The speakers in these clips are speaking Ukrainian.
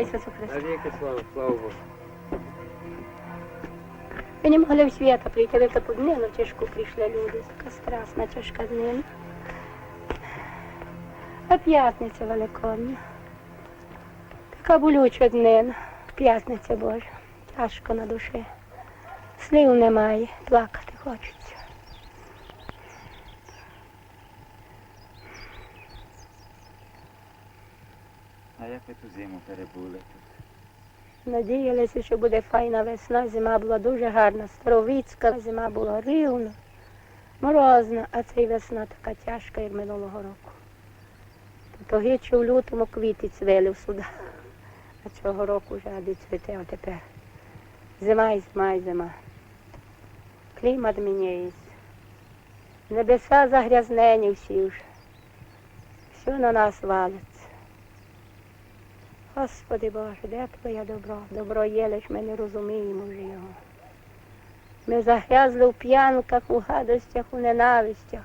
Ісусу Христу. Навіки слава, слава Богу. Ви не могли в свята прийти, ви таку днину тяжку прийшли люди, така страшна тяжка днина. А п'ятниця Великодня. Така болюча днина, п'ятниця Божа. Тяжко на душі. Слів немає, плакати хочеться. А як ви ту зиму перебули? тут? Надіялися, що буде файна весна, зима була дуже гарна, старовицька, зима була рівна, морозна, а цей весна така тяжка, як минулого року. Чи в лютому квіти цвели судах, а цього року вже ади цвіте отепер. Зима і зима і зима. Клімат міняється. Небеса загрязнені всі вже. Все на нас валиться. Господи Боже, де Твоє добро? Добро є, лиш ми не розуміємо вже його. Ми загрязли в п'янках, у гадостях, у ненавистях.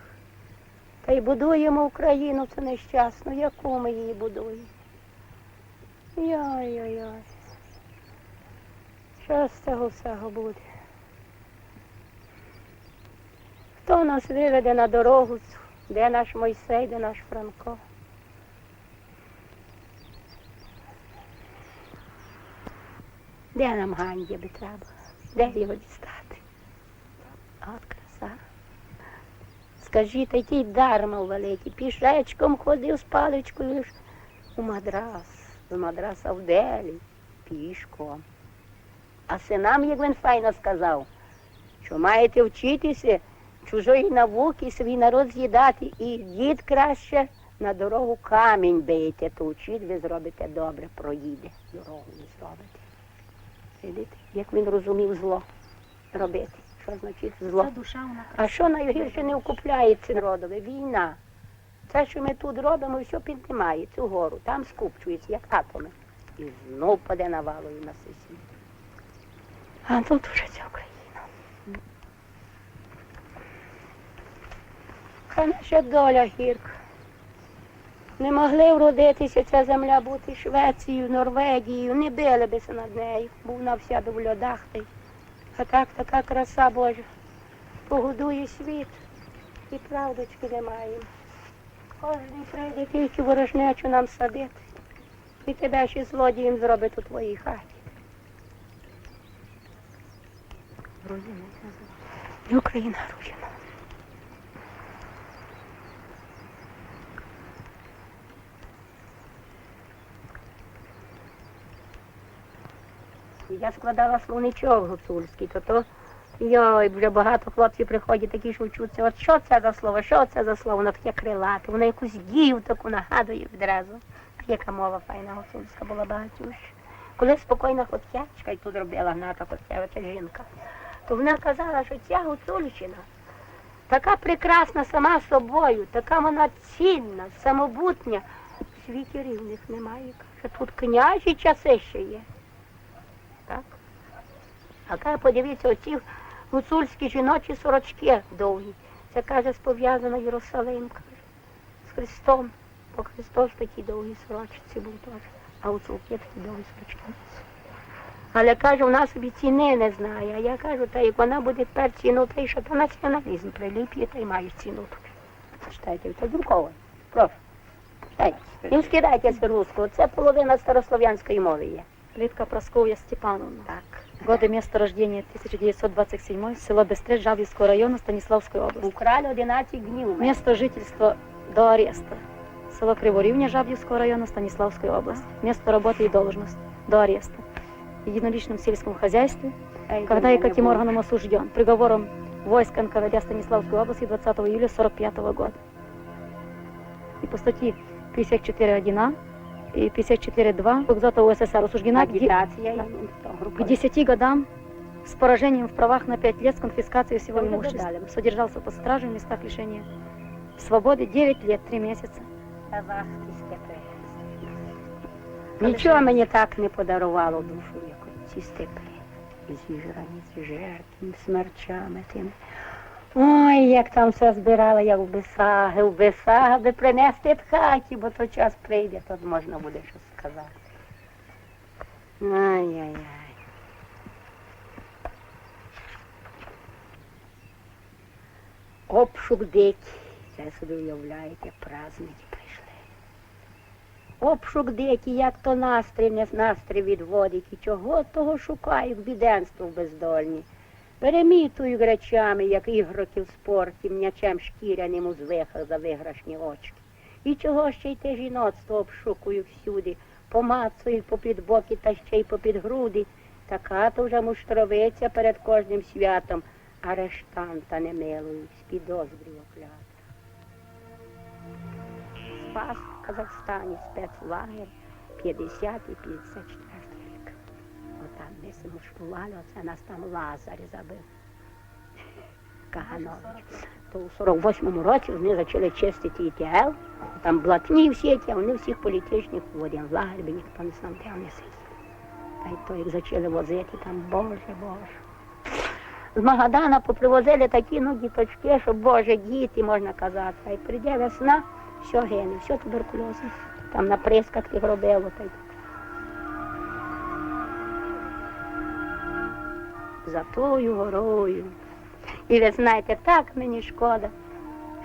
Та й будуємо Україну цю нещасну, яку ми її будуємо. Йой-йой-йой. Що з цього всього буде? Хто нас виведе на дорогу, де наш Мойсей, де наш Франко? Де нам Ганді би треба? Де його дістати? От краса. Скажіть, який дарма великий. Пішечком ходив з паличкою у мадрас, з мадраса в Делі, пішком. А синам, як він файно сказав, що маєте вчитися чужої науки, свій народ з'їдати, і дід краще на дорогу камінь бийте, то вчить, ви зробите добре, проїде. Дорогу ви зробите. Видите, як він розумів зло робити. Що значить зло? А що найгірше не окупляється народове? Війна. Це, що ми тут робимо, все піднімає цю гору, там скупчується, як атоми. І знов паде навалою на сусід. А тут уже ця Україна. Це наша доля гірка. Не могли вродитися ця земля бути Швецією, Норвегією, не били бися над нею, бо вона вся би в льодах. та А так така краса Божа. Погодує світ і правдочки немає. Кожен прийде тільки ворожнечу нам садити. І тебе ще злодієм зробить у твоїй хаті. руїна. Україна руїна. Я складала словничок гуцульський, то то йой, вже багато хлопців приходять такі, що вчуться. От що це за слово, що це за слово, воно таке крилате, воно якусь дію таку нагадує відразу. Яка мова файна гуцульська була багатюща. Коли спокійна хотячка і тут робила гната хотя, жінка, то вона казала, що ця гуцульщина така прекрасна сама собою, така вона цінна, самобутня. В світі рівних немає. Каже, тут княжі часи ще є. А каже, подивіться, оці гуцульські жіночі сорочки довгі. Це каже, спов'язано Єрусалим, каже, з Христом. Бо Христос в такій довгій сорочці був теж, а гуцулки такі довгі сорочки. Але каже, вона собі ціни не знає. А я кажу, та як вона буде тепер ціну, та й що то націоналізм приліп'є, та й має ціну. Читайте, це друковано. Прошу. Читайте. І скидайтеся русского. Це половина старослов'янської мови є. Плитка Просковья Степановна. Так. Годы места рождения 1927, село Бестре, Жавлевского района, Станиславской области. Украли 11 днів. Место жительства до ареста. Село Криворівня Жабьевского района, Станиславской области. Место работы и должность до ареста. В единоличном сельском хозяйстве, когда и каким органом осужден. Приговором войск НКВД Станиславской области 20 июля 45 года. И по статье 54.1а и 54.2 Экзота УССР осуждена то, к 10 годам с поражением в правах на 5 лет с конфискацией всего Там имущества. Содержался под стражей в местах лишения свободы 9 лет 3 месяца. Нічого мені так не подарувало душу, як ці степи. Ці жертвами, смерчами тими. Ой, як там все збирала, як в бесаги, в бесаги би принести в хаті, бо то час прийде, то можна буде щось сказати. Ай-яй-яй. Обшук дикий. Це собі уявляєте, праздники прийшли. Обшук дикий, як то настрій, не настрій відводить. І чого того шукають біденство в бездольні. Перемітую речами, як ігроки в спорті, м'ячем шкіряним у звихах за виграшні очки. І чого ще й те жіноцтво обшукую всюди, помацую попід боки та ще й попід груди. Така то вже муштровиця перед кожним святом, арештанта не милують, з підозрів оклята. Спас в Казахстані спецлагер 50 і 54 рік. Отам ми смуштували, оце нас там Лазар забив. Каганович. То у 48-му році вони почали чистити ІТЛ, там блатні всі ті, вони всіх політичних вводять. В лагер би ніхто не знав, де вони сидять. Та й то їх почали возити, там Боже, Боже. З Магадана попривозили такі ну, діточки, що Боже, діти, можна казати. А й прийде весна, все гине, все туберкульозне. Там на присках їх робило. Та. За тою горою. І ви знаєте, так мені шкода,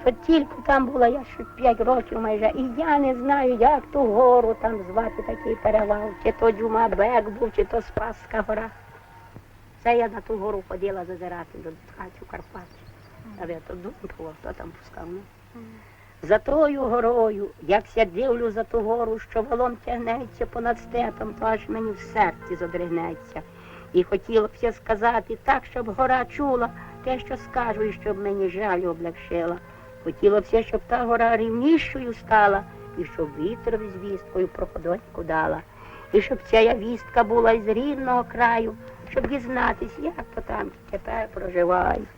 що тільки там була я ще 5 років майже, і я не знаю, як ту гору там звати такий перевал, чи то Дюмабек був, чи то Спасська гора. Це я на ту гору ходила зазирати до хатю Карпат. А ви то думку, хто там пускав. Ну? За тою горою, як я дивлю за ту гору, що волом тягнеться понад степом, то аж мені в серці задригнеться. І хотіла б я сказати так, щоб гора чула те, що скажу, і щоб мені жаль облегшила. Хотіла б я, щоб та гора рівнішою стала, і щоб вітрові звісткою проходоньку дала. І щоб ця я вістка була із рідного краю, щоб дізнатись, як то там тепер проживають.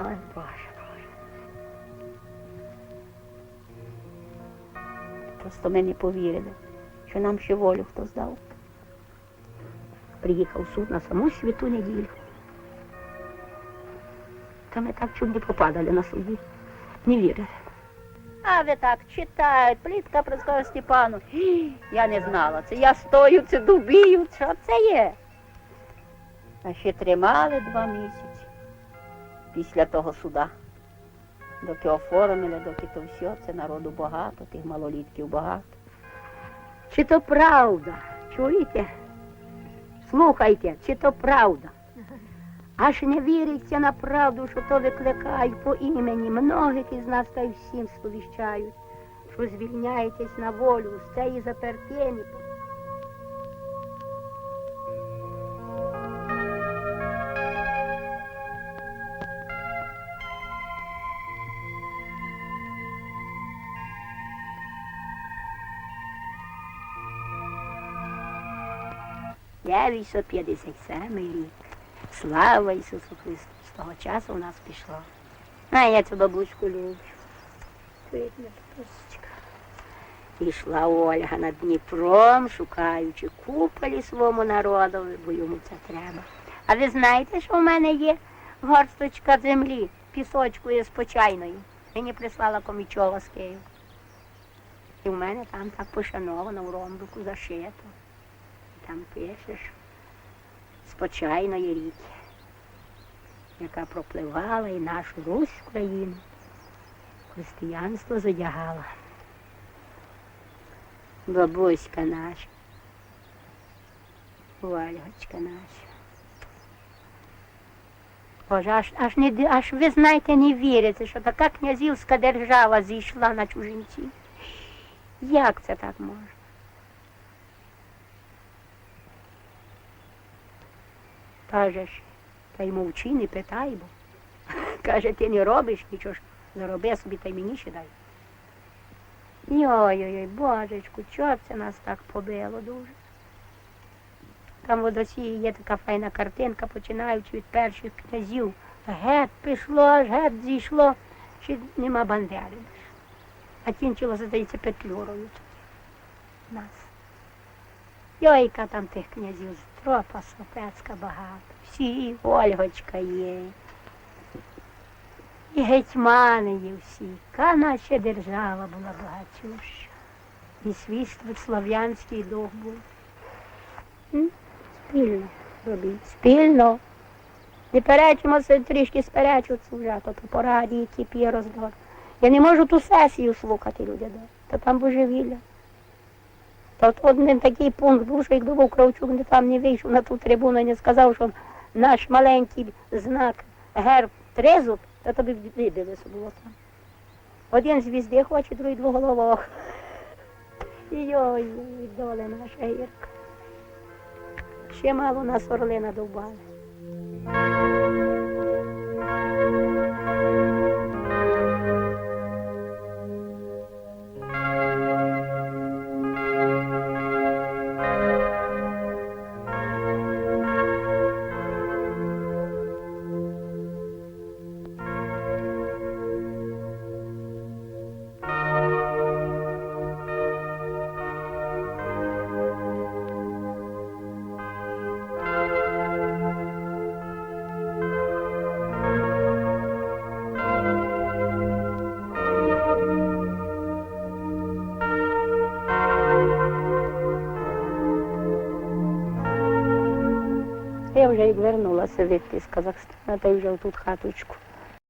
Ой, Боже, Боже. Просто ми не повірили, що нам ще волю хто здав. Приїхав суд на саму святу неділю. Та ми так чуть не попадали на суді. Не вірили. А ви так читають, плітка про Степану. Я не знала. Це я стою, це дубію, що це є? А ще тримали два місяці після того суда. Доки оформили, доки то все, це народу багато, тих малолітків багато. Чи то правда? Чуєте? Слухайте, чи то правда. Аж не віриться на правду, що то викликають по імені. Многих із нас та й всім сповіщають, що звільняєтесь на волю з цієї запертині. 957 рік. Слава Ісусу Христу! З того часу у нас пішло. А я цю бабуську люблю. Квітна. Ішла Ольга над Дніпром, шукаючи куполі своєму народу, бо йому це треба. А ви знаєте, що в мене є горсточка землі, пісочку є спочайної. Мені прислала Комічова з Києва. І в мене там так пошановано в ромбику зашито. Там пишеш спочайної ріки, яка пропливала і нашу Русь Україну. Християнство задягала. Бабуська наша, Вальгочка наша. Боже, аж, аж, не, аж ви знаєте, не вірите, що така князівська держава зійшла на чужинців. Як це так може? Каже та й мовчи, не питай, бо. Каже, ти не робиш нічого ж, зароби собі та й мені ще дай. Йой-йой, божечку, чого це нас так побило дуже. Там в Одосії є така файна картинка, починаючи від перших князів. Гет пішло, аж гет зійшло, ще нема бандери. А кінчилося, здається, петлюрою. Нас. Йойка там тих князів, Стропа, Сопецька багато. Всі, і Ольгочка є. І гетьмани є всі. Яка наша держава була багатюща. і свій слав'янський дух був. Спільно робіть. Спільно. Не перечимося, трішки сперечуться вже, то по пораді, які п'є роздор. Я не можу ту сесію слухати люди, то там божевілля. От один такий пункт був, що якби був Кравчук не там не вийшов на ту трибуну і не сказав, що наш маленький знак герб тризуб, то тобі вибилося було там. Один звізди хоче, другий двоголового. Йой, доля наша гірка. Ще мало нас орли надовбали. Вже як вернулася звідти з Казахстана, та й вже тут хаточку